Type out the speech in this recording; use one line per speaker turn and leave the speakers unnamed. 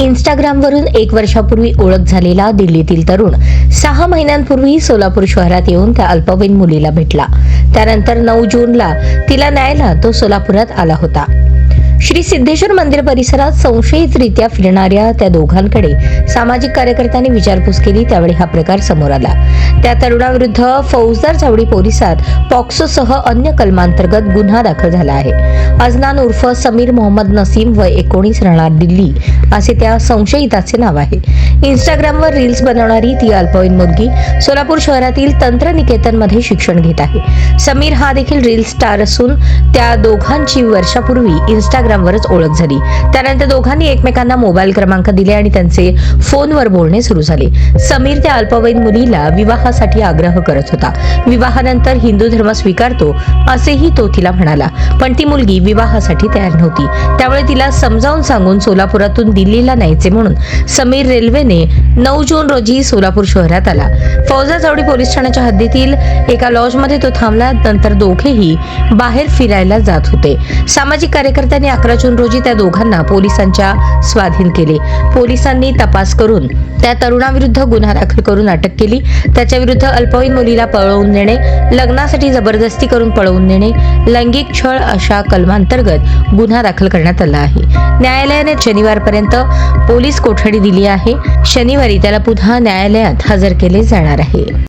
इंस्टाग्रामवरून एक वर्षापूर्वी ओळख झालेला दिल्लीतील तरुण सहा महिन्यांपूर्वी सोलापूर शहरात येऊन त्या अल्पवयीन मुलीला भेटला. त्यानंतर नऊ जूनला तिला न्यायला तो सोलापुरात आला होता. श्री सिद्धेश्वर मंदिर परिसरात संशयितरित्या फिरणाऱ्या त्या दोघांकडे सामाजिक कार्यकर्त्यांनी विचारपूस केली. त्यावेळी हा प्रकार समोर आला. त्या तरुणाविरुद्ध फौजदार चावडी पोलिसात पॉक्सोसह अन्य कलमांतर्गत गुन्हा दाखल झाला आहे. अजनान उर्फ समीर मोहम्मद नसीम व एकोणीस राहणार दिल्ली असे त्या संशयिताचे नाव आहे. इंस्टाग्रामवर रील्स बनवणारी ती अल्पवयीन मुलगी सोलापूर शहरातील तंत्रनिकेतनमध्ये शिक्षण घेत आहे. समीर हा देखील रील्स स्टार असून त्या दोघांची वर्षापूर्वी इंस्टाग्राम इंस्टाग्रामवरच ओळख झाली. त्यानंतर दोघांनी एकमेकांना मोबाईल क्रमांक दिले आणि त्यांचे फोनवर बोलणे सुरू झाले. समीर त्या अल्पवयीन मुलीला विवाहासाठी आग्रह करत होता. विवाहानंतर हिंदू धर्म स्वीकारतो असेही तो तिला म्हणाला. पण ती मुलगी विवाहासाठी तयार नव्हती. त्यामुळे तिला समजावून सांगून सोलापुरातून दिल्लीला न्यायचे म्हणून समीर रेल्वेने नऊ जून रोजी सोलापूर शहरात आला. फौजा चावडी पोलीस ठाण्याच्या हद्दीतील एका लॉजमध्ये तो थांबला. नंतर दोघेही बाहेर फिरायला जात होते. सामाजिक कार्यकर्त्यांनी अकरा जून रोजी त्या दोघांना पोलिसांच्या स्वाधीन केले. पोलिसांनी तपास करून त्या तरुणाविरुद्ध गुन्हा दाखल करून अटक केली. त्याच्या विरुद्ध अल्पवयीन मुलीला पळवून नेणे लग्नासाठी जबरदस्ती करून पळवून नेणे लैंगिक छळ अशा कलमांतर्गत गुन्हा दाखल करण्यात आला आहे. न्यायालयाने शनिवारपर्यंत पोलीस कोठडी दिली आहे. शनिवारी त्याला पुन्हा न्यायालयात हजर केले जाणार आहे.